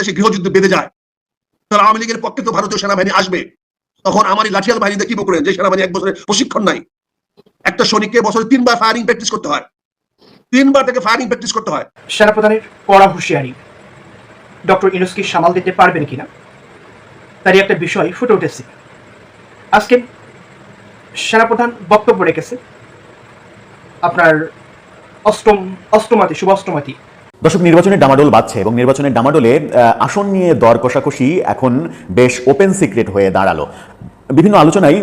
দেশে গৃহযুদ্ধ বেঁধে যায়, তাহলে আওয়ামী লীগের পক্ষে তো ভারতীয় সেনাবাহিনী আসবে। তখন আমার লাঠিয়াল বাহিনী কি করেন যে সেনাবাহিনী এক বছরের প্রশিক্ষণ নাই। একটা সৈনিককে বছরে তিনবার ফায়ারিং প্র্যাকটিস করতে হয়। তিনবার থেকে ফায়ারিং প্র্যাকটিস করতে হয়। সেনাপ্রধানের কড়া হুঁশিয়ারি। ডক্টর ইনুসকে সামাল দিতে পারবেন কিনা? তারই একটা বিষয় ফুটে উঠেছে। আজকে সেনাপ্রধান বক্তব্য রেখেছে আপনার অষ্টম, অষ্টমাতি, শুভ অষ্টমাতি। দর্শক নির্বাচনের ডামাডোল বাজছে এবং নির্বাচনের ডামাডোলে আসন নিয়ে দর কষাকষি এখন বেশ ওপেন সিক্রেট হয়ে দাঁড়াল। বিভিন্ন আলোচনায়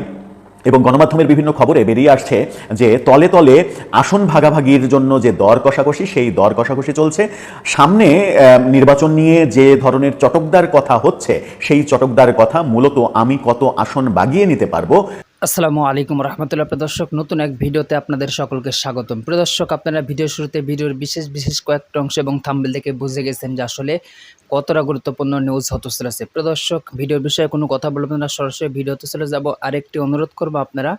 এবং গণমাধ্যমের বিভিন্ন খবরে বেরিয়ে আসছে যে তলে তলে আসন ভাগাভাগির জন্য যে দর কষাকষি, সেই দর কষাকষি চলছে। সামনে নির্বাচন নিয়ে যে ধরনের চটকদার কথা হচ্ছে, সেই চটকদার কথা মূলত আমি কত আসন বাগিয়ে নিতে পারব আসসালামু আলাইকুম রহমতুল্লাহ। প্রদর্শক নতুন এক ভিডিওতে আপনাদের সকলকে স্বাগতম। প্রদর্শক আপনারা ভিডিও শুরুতে ভিডিওর বিশেষ বিশেষ কয়েকটা অংশ এবং থাম্বেল থেকে বুঝে গেছেন যে আসলে কতটা গুরুত্বপূর্ণ নিউজ হতে চলেছে প্রদর্শক ভিডিওর বিষয়ে কোনো কথা বলবেন না, সরাসরি ভিডিওতে চলে যাব আরেকটি অনুরোধ করব আপনারা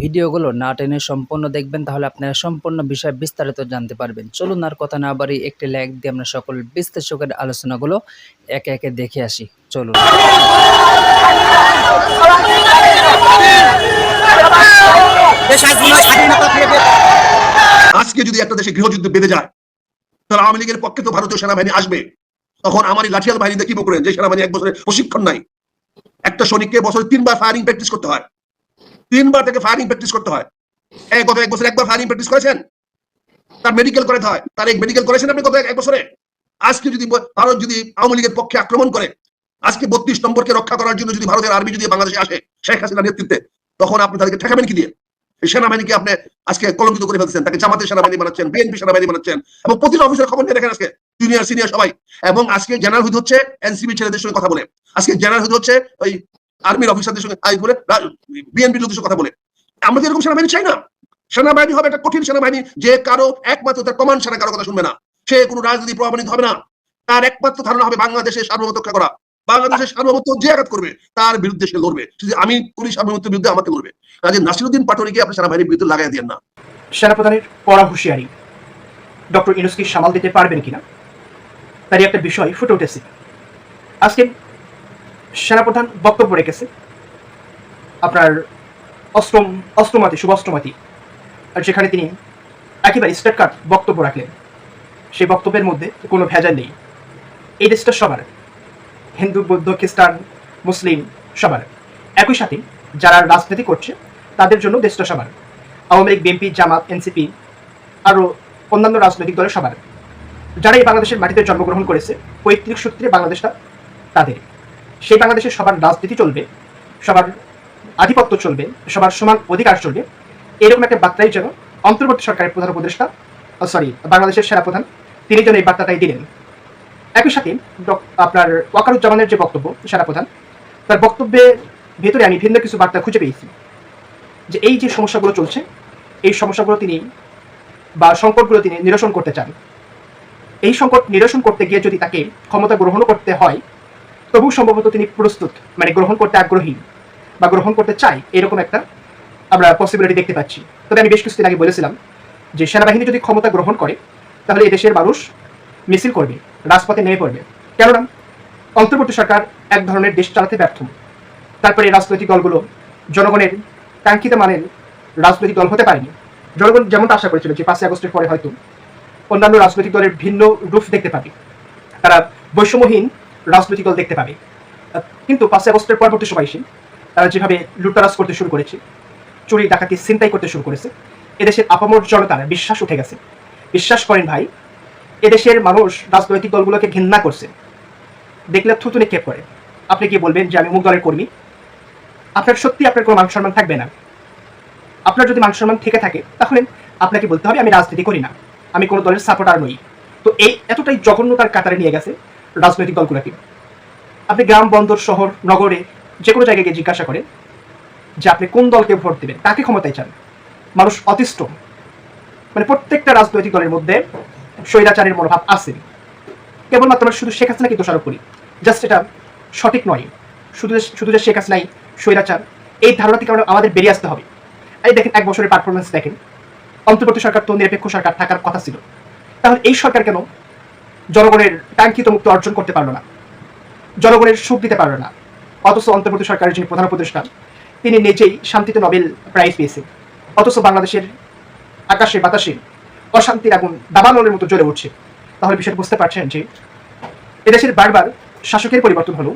ভিডিওগুলো না টেনে সম্পূর্ণ দেখবেন, তাহলে আপনারা সম্পূর্ণ বিষয় বিস্তারিত জানতে পারবেন। চলুন আর কথা না বাড়ি, একটি লাইক দিয়ে আমরা সকল বিশ্লেষকের আলোচনাগুলো একে একে দেখে আসি। চলুন। আজকে যদি একটা দেশে গৃহযুদ্ধ বেঁধে যায়, তাহলে আওয়ামী লীগের পক্ষে তো ভারতীয় সেনাবাহিনী আসবে। তখন আমার এই লাঠিয়াল বাহিনীতে কি করেন যে সেনাবাহিনী এক বছরের প্রশিক্ষণ নাই। একটা সৈনিককে বছরে তিনবার ফায়ারিং প্র্যাকটিস করতে হয়। তিনবার থেকে ফায়ারিং প্র্যাকটিস করতে হয়। এই গত এক বছর একবার ফায়ারিং প্র্যাকটিস করেছেন? তার মেডিকেল করাতে হয়। তার এক মেডিকেল করেছেন আপনি গত এক বছরে? আজকে যদি ভারত যদি আওয়ামী লীগের পক্ষে আক্রমণ করে আজকে বত্রিশ নম্বরকে রক্ষা করার জন্য যদি ভারতের আর্মি যদি বাংলাদেশে আসে শেখ হাসিনার নেতৃত্বে, তখন আপনি তাদেরকে ঠেকাবেন কি দিয়ে? সেনাবাহিনীকে আপনি আজকে কলঙ্কিত করে ফেলছেন, তাকে জামাতের সেনাবাহিনী বানাচ্ছেন বিএনপি সেনাবাহিনী বানাচ্ছেন, এবং প্রতিটা অফিসের খবর নিয়ে দেখেন আজকে জুনিয়র সিনিয়র সবাই। এবং আজকে জেনারেল হুদ হচ্ছে এনসিবি ছেলেদের সঙ্গে কথা বলে। আজকে জেনারেল হুদ হচ্ছে ওই আর্মির অফিসারদের সঙ্গে আই বলে বিএনপি লোকদের সঙ্গে কথা বলে। আমরা এরকম সেনাবাহিনী চাই না। সেনাবাহিনী হবে একটা কঠিন সেনাবাহিনী, যে কারও একমাত্র তার কমান্ড সেনা কারও কথা শুনবে না। সে কোনো রাজনীতি প্রভাবান্বিত হবে না। তার একমাত্র ধারণা হবে বাংলাদেশের সার্বভৌমত্ব রক্ষা করা। বাংলাদেশের সার্বভৌমত্ব যে আঘাত করবে, তার বিরুদ্ধে সে লড়বে। যদি আমি করি, সার্বভৌমত্বের বিরুদ্ধে আমাকে লড়বে। কাজে নাসিরুদ্দিন পাটোয়ারিকে আপনি সেনাবাহিনীর বিরুদ্ধে লাগাই দেন না। সেনাপ্রধানের কড়া হুঁশিয়ারি। ডক্টর ইনুসকে সামাল দিতে পারবেন কিনা? তারই একটা বিষয় ফুটে উঠেছে। আজকে সেনাপ্রধান বক্তব্য রেখেছে আপনার অষ্টম, অষ্টমাতি শুভ অষ্টমাতি আর সেখানে তিনি একেবারে স্টেট কার্ড বক্তব্য রাখলেন। সেই বক্তব্যের মধ্যে কোনো ভেজাল নেই। এই দেশটা সবার। হিন্দু, বৌদ্ধ, খ্রিস্টান, মুসলিম, সবার। একই সাথে যারা রাজনীতি করছে, তাদের জন্য দেশটা সবার। Awami league, BNP, Jamaat, NCP আরও অন্যান্য রাজনৈতিক দলের সবার। যারা এই বাংলাদেশের মাটিতে জন্মগ্রহণ করেছে, পৈতৃক সূত্রে বাংলাদেশটা তাদের। সেই বাংলাদেশের সবার রাজনীতি চলবে, সবার আধিপত্য চলবে, সবার সমান অধিকার চলবে। এরকম একটা বার্তাই যেন অন্তর্বর্তী সরকারের প্রধান উপদেষ্টা সরি বাংলাদেশের সেরা প্রধান তিনি যেন এই বার্তাটাই দিলেন। একই সাথে আপনার ওয়াকারুজ্জামানের যে বক্তব্য, সেনাপ্রধান, তার বক্তব্যের ভেতরে আমি ভিন্ন কিছু বার্তা খুঁজে পেয়েছি। যে এই যে সমস্যাগুলো চলছে, এই সমস্যাগুলো তিনি বা সংকটগুলো তিনি নিরসন করতে চান। এই সংকট নিরসন করতে গিয়ে যদি তাকে ক্ষমতা গ্রহণও করতে হয়, তবু সম্ভবত তিনি প্রস্তুত মানে গ্রহণ করতে আগ্রহী বা গ্রহণ করতে চাই এরকম একটা আমরা পসিবিলিটি দেখতে পাচ্ছি। তবে আমি বেশ কিছুদিন আগে বলেছিলাম যে সেনাবাহিনী যদি ক্ষমতা গ্রহণ করে, তাহলে এই দেশের মানুষ মিছিল করবে, রাজপথে নেমে পড়বে। কেননা অন্তর্বর্তী সরকার এক ধরনের দেশ চালাতে ব্যর্থ। তারপরে রাজনৈতিক দলগুলো জনগণের কাঙ্ক্ষিত মানের রাজনৈতিক দল হতে পারেনি। জনগণ যেমনটা আশা করেছিল যে পাঁচই আগস্টের পরে হয়তো অন্যান্য রাজনৈতিক দলের ভিন্ন রূপ দেখতে পাবে। তারা বৈষম্যহীন রাজনৈতিক দল দেখতে পাবে। কিন্তু পাঁচই আগস্টের পরবর্তী সময় এসে তারা যেভাবে লুটতারাজ করতে শুরু করেছে, চুরি ডাকাতি চিন্তাই করতে শুরু করেছে, এদেশের আপামর জনতার বিশ্বাস উঠে গেছে। বিশ্বাস করেন ভাই এদেশের মানুষ রাজনৈতিক দলগুলোকে ঘৃণা করছে। দেখলে থুতু নিক্ষেপ করে আপনি কি বলবেন যে আমি মুখ দলের কর্মী? আপনার সত্যি আপনার কোনো মান সম্মান থাকবে না? আপনার যদি মান সম্মান থেকে থাকে, তাহলে আপনাকে বলতে হবে আমি রাজনীতি করি না। আমি কোনো দলের সাপোর্টার নই। তো এই এতটাই জঘন্যতার কাতারে নিয়ে গেছে রাজনৈতিক দলগুলোকে। আপনি গ্রাম, বন্দর, শহর, নগরে যে কোনো জায়গায় গিয়ে জিজ্ঞাসা করেন যে আপনি কোন দলকে ভোট দেবেন, কাকে ক্ষমতায় চান? মানুষ অতিষ্ঠ। মানে প্রত্যেকটা রাজনৈতিক দলের মধ্যে স্বৈরাচারের মনোভাব আছে। কেবলমাত্র আমরা শুধু শেখ হাসিনাকে দোষারোপ করি। জাস্ট এটা সঠিক নয়। শুধু শুধু যে শেখ হাসিনাই স্বৈরাচার, এই ধারণা থেকে আমরা- আমাদের বেরিয়ে আসতে হবে। এই দেখেন, এক বছরের পারফরমেন্স দেখেন। অন্তর্বর্তী সরকার তো নিরপেক্ষ সরকার থাকার কথা ছিল। তাহলে এই সরকার কেন জনগণের কাঙ্ক্ষিত মুক্তি অর্জন করতে পারল না? জনগণের সুখ দিতে পারল না। অথচ অন্তর্বর্তী সরকারের যিনি প্রধান উপদেষ্টা, তিনি নিজেই শান্তিতে নোবেল প্রাইজ পেয়েছেন। অথচ বাংলাদেশের আকাশে বাতাসে অশান্তির আগুন দাবানলের মতো জ্বলে উঠছে। তাহলে বিষয়টা বুঝতে পারছেন যে এদেশের বারবার শাসকের পরিবর্তন হলো।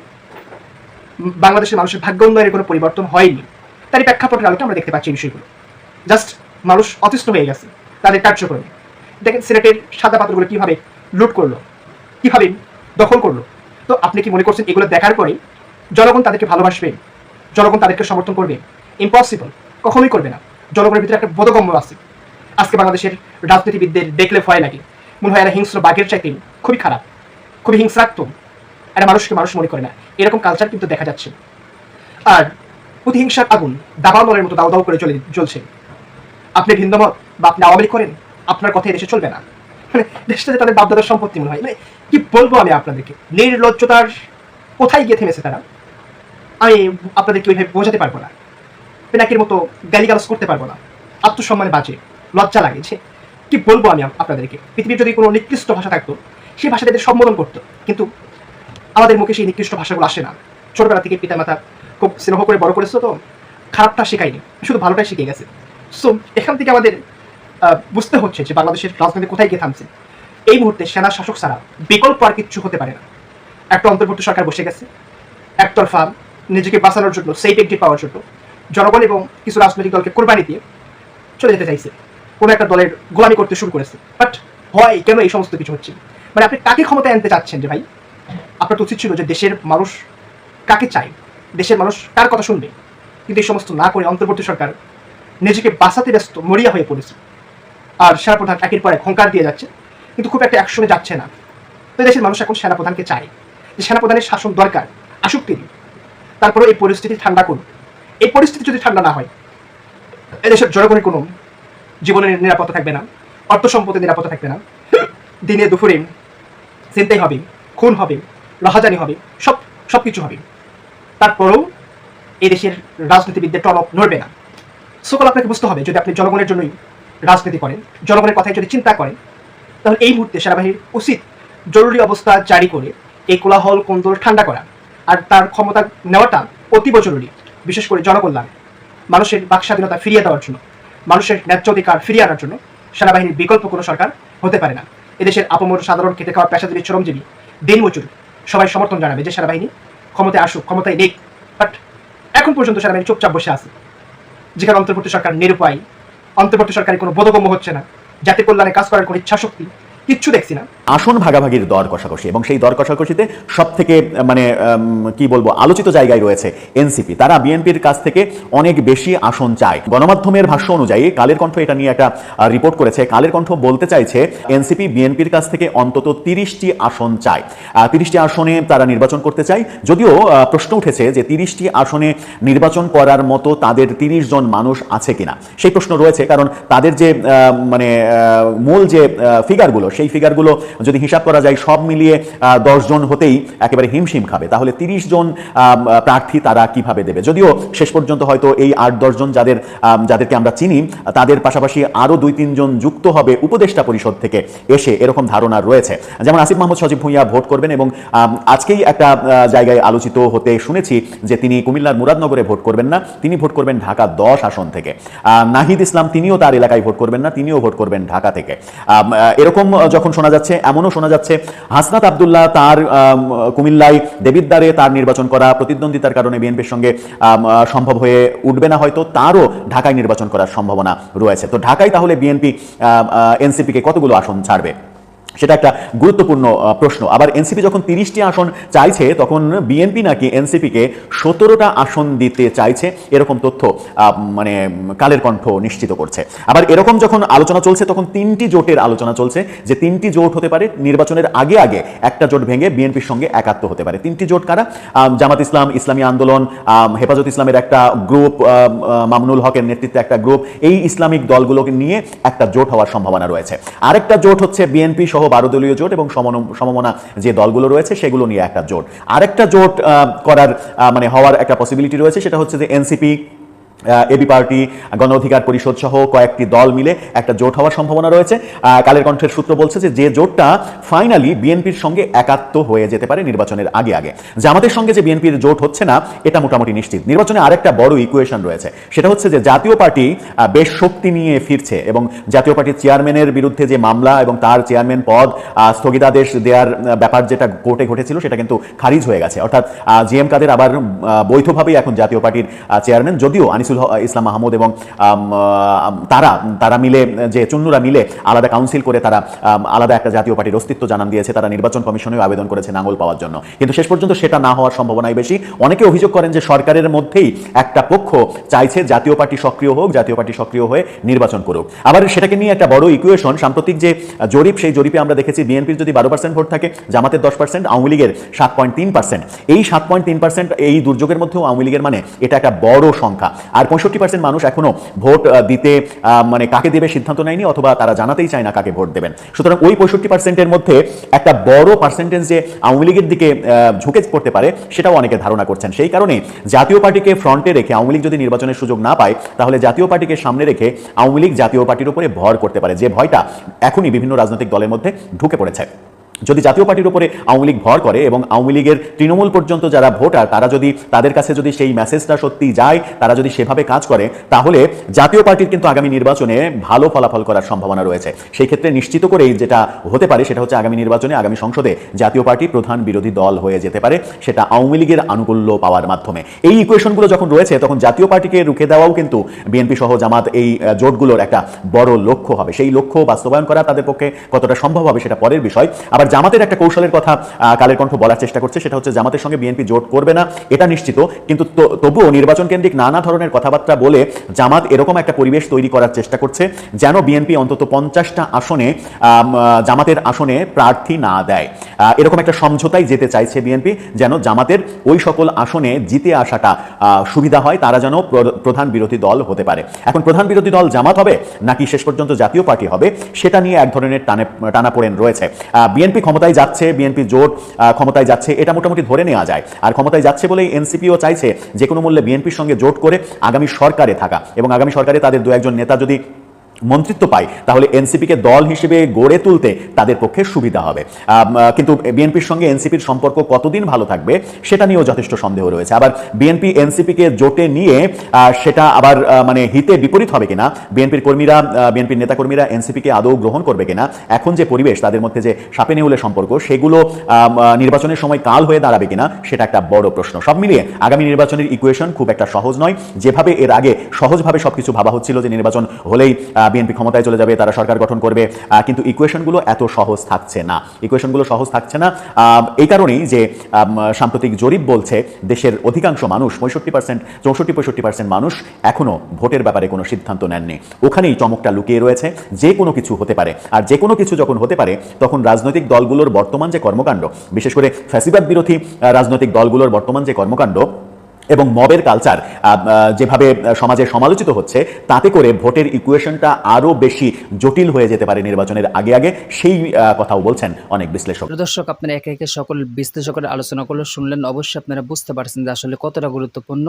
বাংলাদেশের মানুষের ভাগ্য উন্নয়নের কোনো পরিবর্তন হয়নি। তারই প্রেক্ষাপটের আলোকে আমরা দেখতে পাচ্ছি এই বিষয়গুলো। জাস্ট মানুষ অতিষ্ঠ হয়ে গেছে, তাদের কার্যক্রমে। দেখেন সিলেটের সাদা পাত্রগুলো কীভাবে লুট করল, কীভাবে দখল করল। তো আপনি কি মনে করছেন এগুলো দেখার পরে জনগণ তাদেরকে ভালোবাসবে, জনগণ তাদেরকে সমর্থন করবে? ইম্পসিবল কখনোই করবে না। জনগণের ভিতরে একটা বোধগম্য আছে। আজকে বাংলাদেশের রাজনীতিবিদদের দেখলে ভয় লাগে। মনে হয় এরা হিংস্র বাঘের চাইতে খুবই খারাপ, খুবই হিংস্রাত্মক এরা মানুষকে মানুষ মনে করে না। এরকম কালচার কিন্তু দেখা যাচ্ছে। আর প্রতিহিংসার আগুন দাবানলের মতো দাও দাও করে চলে জ্বলছে। আপনি ভিন্নমত বা আপনি আওয়ামী করেন, আপনার কথা দেশে চলবে না। মানে দেশটা যে তাদের বাপদাদার সম্পত্তি মনে হয়। মানে কি বলব আমি আপনাদেরকে? নির্লজ্জতার কোথায় গিয়ে থেমেছে তারা? আমি আপনাদেরকে ওইভাবে বোঝাতে পারব না। পেনাকির মতো গালিগালাজ করতে পারব না। আত্মসম্মানে বাজে লজ্জা লাগে যে কি বলব আমি আপনাদেরকে? পৃথিবীর যদি কোনো নিকৃষ্ট ভাষা থাকতো সেই ভাষাটা সম্বোধন করতো। কিন্তু আমাদের মুখে সেই নিকৃষ্ট ভাষাগুলো আসে না। ছোটবেলা থেকে পিতা মাতা খুব স্নেহ করে বড় করেছে তো, খারাপটা শেখায়নি, শুধু ভালোটাই শিখে গেছে। সো এখান থেকে আমাদের বুঝতে হচ্ছে যে বাংলাদেশের রাজনীতি কোথায় গিয়ে থামছে। এই মুহূর্তে সেনা শাসক ছাড়া বিকল্প আর কিচ্ছু হতে পারে না। একটা অন্তর্বর্তী সরকার বসে গেছে। একতরফা নিজেকে বাঁচানোর জন্য সেই পাওয়ার জন্য জনগণ এবং কিছু রাজনৈতিক দলকে কোরবানি দিয়ে চলে যেতে চাইছে। কোনো একটা দলের গোলামি করতে শুরু করেছে। বাট হয় কেন এই সমস্ত কিছু হচ্ছে? মানে আপনি কাকে ক্ষমতায় আনতে চাচ্ছেন যে ভাই? আপনার তো উচিত ছিল যে দেশের মানুষ কাকে চায়? দেশের মানুষ কার কথা শুনবে? কিন্তু এই সমস্ত না করে অন্তর্বর্তী সরকার নিজেকে বাঁচাতে ব্যস্ত, মরিয়া হয়ে পড়েছে। আর সেনাপ্রধান একের পর এক হুঙ্কার দিয়ে যাচ্ছে। কিন্তু খুব একটা অ্যাকশনে যাচ্ছে না। তো দেশের মানুষ এখন সেনাপ্রধানকে চায়। যে সেনাপ্রধানের শাসন দরকার আসুক তিনি তারপরে এই পরিস্থিতি ঠান্ডা করুন। এই পরিস্থিতি যদি ঠান্ডা না হয়, এদেশের জনগণের কোনো জীবনের নিরাপত্তা থাকবে না, অর্থ সম্পদের নিরাপত্তা থাকবে না। দিনে, দুপুরে, চিন্তাই হবে, খুন হবে রাহাজানি হবে, সব সব কিছু হবে। তারপরেও এই দেশের রাজনীতিবিদদের টনক নড়বে না। সকল আপনাকে বুঝতে হবে, যদি আপনি জনগণের জন্যই রাজনীতি করেন, জনগণের কথায় যদি চিন্তা করেন, তাহলে এই মুহূর্তে সেনাবাহিনীর উচিত জরুরি অবস্থা জারি করে এই কোলাহল, কোন্দল ঠান্ডা করা আর তার ক্ষমতা নেওয়াটা অতীব জরুরি, বিশেষ করে জনকল্যাণ, মানুষের বাক স্বাধীনতা ফিরিয়ে দেওয়ার জন্য। মানুষের ন্যায্য অধিকার ফিরিয়ে আনার জন্য সেনাবাহিনীর বিকল্প কোনো সরকার হতে পারে না। এদেশের আপমর, সাধারণ খেতে খাওয়া পেশাজীবী, শ্রমজীবী দিনমজুর সবাই সমর্থন জানাবে যে সেনাবাহিনী ক্ষমতায় আসুক, ক্ষমতায় নেই বাট এখন পর্যন্ত সেনাবাহিনী চুপচাপ বসে আছে। যেখানে অন্তর্বর্তী সরকার নিরুপায়, অন্তর্বর্তী সরকারের কোনো বোধগম্য হচ্ছে না। জাতি কল্যাণে কাজ করার কোনো ইচ্ছা শক্তি কিচ্ছু দেখছি না। আসন ভাগাভাগির দর কষাকষি এবং সেই দর কষাকষিতে সব থেকে মানে কি বলব, আলোচিত জায়গায় রয়েছে এনসিপি। তারা বিএনপির কাছ থেকে অনেক বেশি আসন চায়। গণমাধ্যমের ভাষ্য অনুযায়ী কালের কণ্ঠ এটা নিয়ে একটা রিপোর্ট করেছে। কালের কণ্ঠ বলতে চাইছে এনসিপি বিএনপির কাছ থেকে অন্তত তিরিশটি আসন চায়। তিরিশটি আসনে তারা নির্বাচন করতে চায়। যদিও প্রশ্ন উঠেছে যে তিরিশটি আসনে নির্বাচন করার মতো তাদের তিরিশ জন মানুষ আছে কিনা। সেই প্রশ্ন রয়েছে কারণ তাদের যে মানে মূল যে ফিগারগুলো সেই ফিগারগুলো যদি হিসাব করা যায়, সব মিলিয়ে জন হতেই একেবারে হিমশিম খাবে। তাহলে তিরিশ জন প্রার্থী তারা কীভাবে দেবে? যদিও শেষ পর্যন্ত হয়তো এই আট দশজন যাদের যাদেরকে আমরা চিনি, তাদের পাশাপাশি আরও দুই তিনজন যুক্ত হবে উপদেষ্টা পরিষদ থেকে এসে এরকম ধারণা রয়েছে। যেমন আসিফ মাহমুদ সজীব ভুঁইয়া ভোট করবেন এবং আজকেই একটা জায়গায় আলোচিত হতে শুনেছি যে তিনি কুমিল্লার মুরাদনগরে ভোট করবেন না, তিনি ভোট করবেন ঢাকা দশ আসন থেকে। নাহিদ ইসলাম তিনিও তার এলাকায় ভোট করবেন না, তিনিও ভোট করবেন ঢাকা থেকে। এরকম যখন শোনা যাচ্ছে, এমনও শোনা যাচ্ছে, হাসনাত আবদুল্লাহ তার কুমিল্লায় দেবিদ্বারে তার নির্বাচন করা প্রতিদ্বন্দ্বিতার কারণে বিএনপির সঙ্গে সম্ভব হয়ে উঠবে না হয়তো, তারও ঢাকায় নির্বাচন করার সম্ভাবনা রয়েছে। তো ঢাকায় তাহলে বিএনপি এনসিপিকে কতগুলো আসন ছাড়বে? সেটা একটা গুরুত্বপূর্ণ প্রশ্ন। আবার এনসিপি যখন তিরিশটি আসন চাইছে, তখন বিএনপি নাকি এনসিপিকে সতেরোটা আসন দিতে চাইছে, এরকম তথ্য মানে কালের কণ্ঠ নিশ্চিত করছে। আবার এরকম যখন আলোচনা চলছে, তখন তিনটি জোটের আলোচনা চলছে, যে তিনটি জোট হতে পারে নির্বাচনের আগে আগে একটা জোট ভেঙে বিএনপির সঙ্গে একাত্ম হতে পারে। তিনটি জোট কারা? জামাত ইসলাম, ইসলামী আন্দোলন হেফাজত ইসলামের একটা গ্রুপ মামুনুল হকের নেতৃত্বে একটা গ্রুপ। এই ইসলামিক দলগুলোকে নিয়ে একটা জোট হওয়ার সম্ভাবনা রয়েছে। আরেকটা জোট হচ্ছে বিএনপি সহ বারো দলীয় জোট এবং সমমনা যে দলগুলো রয়েছে সেগুলো নিয়ে একটা জোট। আরেকটা জোট করার মানে হওয়ার একটা পসিবিলিটি রয়েছে সেটা হচ্ছে যে এনসিপি এবি পার্টি, গণ অধিকার পরিষদ সহ কয়েকটি দল মিলে একটা জোট হওয়ার সম্ভাবনা রয়েছে। কালের কণ্ঠের সূত্র বলছে যে যে জোটটা ফাইনালি বিএনপির সঙ্গে একাত্ম হয়ে যেতে পারে নির্বাচনের আগে আগে। জামাতের সঙ্গে যে বিএনপির জোট হচ্ছে না, এটা মোটামুটি নিশ্চিত। নির্বাচনে আরেকটা বড় ইকুয়েশন রয়েছে। সেটা হচ্ছে যে, জাতীয় পার্টি বেশ শক্তি নিয়ে ফিরছে এবং জাতীয় পার্টির চেয়ারম্যানের বিরুদ্ধে যে মামলা এবং তার চেয়ারম্যান পদ স্থগিতাদেশ দেওয়ার ব্যাপার যেটা কোর্টে ঘটেছিল, সেটা কিন্তু খারিজ হয়ে গেছে। অর্থাৎ জি এম কাদের আবার বৈধভাবেই এখন জাতীয় পার্টির চেয়ারম্যান যদিও আনিসুল হ- ইসলাম মাহমুদ এবং তারা তারা মিলে, যে চুন্নুরা মিলে আলাদা কাউন্সিল করে তারা আলাদা একটা জাতীয় পার্টির অস্তিত্ব জানান দিয়েছে, তারা নির্বাচন কমিশনেও আবেদন করেছে নাঙ্গল পাওয়ার জন্য। কিন্তু শেষ পর্যন্ত সেটা না হওয়ার সম্ভাবনাই বেশি। অনেকে অভিযোগ করেন যে সরকারের মধ্যেই একটা পক্ষ চাইছে জাতীয় পার্টি সক্রিয় হোক, জাতীয় পার্টি সক্রিয় হয়ে নির্বাচন করুক। আবার সেটাকে নিয়ে একটা বড় ইকুয়েশন সাম্প্রতিক যে জরিপ, সেই জরিপে আমরা দেখেছি বিএনপির যদি বারো পার্সেন্ট ভোট থাকে, জামাতের দশ পার্সেন্ট আওয়ামী লীগের সাত পয়েন্ট তিন পার্সেন্ট এই সাত পয়েন্ট তিন পার্সেন্ট এই দুর্যোগের মধ্যেও আওয়ামী লীগের মানে এটা একটা বড় সংখ্যা। আর পঁয়ষট্টি পার্সেন্ট মানুষ এখনও ভোট দিতে মানে কাকে দেবে সিদ্ধান্ত নেয়নি অথবা তারা জানাতেই চায় না কাকে ভোট দেবেন। সুতরাং ওই পঁয়ষট্টি পার্সেন্টের মধ্যে একটা বড় পার্সেন্টেজ যে আওয়ামী লীগের দিকে ঝুঁকে পড়তে পারে সেটাও অনেকে ধারণা করছেন। সেই কারণে জাতীয় পার্টিকে ফ্রন্টে রেখে আওয়ামী লীগ যদি নির্বাচনের সুযোগ না পায়, তাহলে জাতীয় পার্টিকে সামনে রেখে আওয়ামী লীগ জাতীয় পার্টির উপরে ভর করতে পারে। যে ভয়টা এখনই বিভিন্ন রাজনৈতিক দলের মধ্যে ঢুকে পড়েছে। যদি জাতীয় পার্টির উপরে আওয়ামী লীগ ভর করে এবং আওয়ামী লীগের তৃণমূল পর্যন্ত যারা ভোটার, তারা যদি তাদের কাছে যদি সেই মেসেজটা সত্যি যায়, তারা যদি সেভাবে কাজ করে, তাহলে জাতীয় পার্টির কিন্তু আগামী নির্বাচনে ভালো ফলাফল করার সম্ভাবনা রয়েছে। সেই ক্ষেত্রে নিশ্চিত করেই যেটা হতে পারে সেটা হচ্ছে আগামী নির্বাচনে, আগামী সংসদে জাতীয় পার্টি প্রধান বিরোধী দল হয়ে যেতে পারে, সেটা আওয়ামী লীগের আনুকূল্য পাওয়ার মাধ্যমে। এই ইকুয়েশনগুলো যখন রয়েছে, তখন জাতীয় পার্টিকে রুখে দেওয়াও কিন্তু বিএনপি সহ জামাত এই জোটগুলোর একটা বড় লক্ষ্য হবে। সেই লক্ষ্য বাস্তবায়ন করা তাদের পক্ষে কতটা সম্ভব হবে সেটা পরের বিষয়। আবার জামাতের একটা কৌশলের কথা কালের কণ্ঠ বলার চেষ্টা করছে, সেটা হচ্ছে জামাতের সঙ্গে বিএনপি জোট করবে না, এটা নিশ্চিত। কিন্তু তবুও নির্বাচন কেন্দ্রিক নানা ধরনের কথাবার্তা বলে জামাত এরকম একটা পরিবেশ তৈরি করার চেষ্টা করছে, যেন বিএনপি অন্তত পঞ্চাশটা আসনে জামাতের আসনে প্রার্থী না দেয়। এরকম একটা সমঝোতায় যেতে চাইছে বিএনপি, যেন জামাতের ওই সকল আসনে জিতে আসাটা সুবিধা হয়, তারা যেন প্র- প্রধান বিরোধী দল হতে পারে। এখন প্রধান বিরোধী দল জামাত হবে, নাকি শেষ পর্যন্ত জাতীয় পার্টি হবে, সেটা নিয়ে এক ধরনের টানে টানাপোড়েন রয়েছে। বিএনপি ক্ষমতায় যাচ্ছে, বিএনপি জোট ক্ষমতায় যাচ্ছে, এটা মোটামুটি ধরে নেওয়া যায়। আর ক্ষমতায় যাচ্ছে বলেই এনসিপিও চাইছে যে কোনো মূল্যে বিএনপির সঙ্গে জোট করে আগামী সরকারে থাকা। এবং আগামী সরকারে তাদের দু একজন নেতা যদি মন্ত্রিত্ব পায়, তাহলে এনসিপিকে দল হিসেবে গড়ে তুলতে তাদের পক্ষে সুবিধা হবে। কিন্তু বিএনপির সঙ্গে এনসিপির সম্পর্ক কতদিন ভালো থাকবে সেটা নিয়েও যথেষ্ট সন্দেহ রয়েছে। আবার বিএনপি এনসিপিকে জোটে নিয়ে সেটা আবার মানে হিতে বিপরীত হবে কিনা, বিএনপির কর্মীরা বিএনপির নেতাকর্মীরা এনসিপিকে আদৌ গ্রহণ করবে কিনা, এখন যে পরিবেশ, তাদের মধ্যে যে সাপে নেউলে সম্পর্ক, সেগুলো নির্বাচনের সময় কাল হয়ে দাঁড়াবে কিনা, সেটা একটা বড় প্রশ্ন। সব মিলিয়ে আগামী নির্বাচনের ইকুয়েশন খুব একটা সহজ নয়। যেভাবে এর আগে সহজভাবে সবকিছু ভাবা হচ্ছিল যে নির্বাচন হলেই বিএনপি ক্ষমতায় চলে যাবে, তারা সরকার গঠন করবে কিন্তু ইকুয়েশনগুলো এত সহজ থাকছে না। ইকুয়েশনগুলো সহজ থাকছে না এই কারণেই যে সাম্প্রতিক জরিপ বলছে, দেশের অধিকাংশ মানুষ, পঁয়ষট্টি পার্সেন্ট চৌষট্টি পঁয়ষট্টি পার্সেন্ট মানুষ এখনও ভোটের ব্যাপারে কোনো সিদ্ধান্ত নেননি। ওখানেই চমকটা লুকিয়ে রয়েছে, যে কোনো কিছু হতে পারে। আর যে কোনো কিছু যখন হতে পারে, তখন রাজনৈতিক দলগুলোর বর্তমান যে কর্মকাণ্ড, বিশেষ করে ফ্যাসিবাদ বিরোধী রাজনৈতিক দলগুলোর বর্তমান যে কর্মকাণ্ড এবং মবের কালচার যেভাবে সমাজে সমালোচিত হচ্ছে, তাতে করে ভোটের ইকুয়েশনটা আরও বেশি জটিল হয়ে যেতে পারে নির্বাচনের আগে আগে। সেই কথাও বলছেন অনেক বিশ্লেষক। দর্শক, আপনারা একে একে সকল বিশ্লেষকের আলোচনাগুলো শুনলেন। অবশ্যই আপনারা বুঝতে পারছেন যে আসলে কতটা গুরুত্বপূর্ণ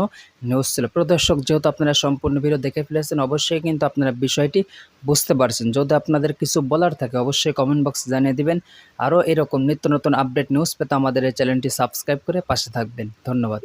নিউজ ছিল। প্রদর্শক যেহেতু আপনারা সম্পূর্ণ ভিডিও দেখে ফেলেছেন, অবশ্যই কিন্তু আপনারা বিষয়টি বুঝতে পারছেন। যদি আপনাদের কিছু বলার থাকে, অবশ্যই কমেন্ট বক্সে জানিয়ে দিবেন। আরও এরকম নিত্য নতুন আপডেট নিউজ পেতে আমাদের এই চ্যানেলটি সাবস্ক্রাইব করে পাশে থাকবেন। ধন্যবাদ।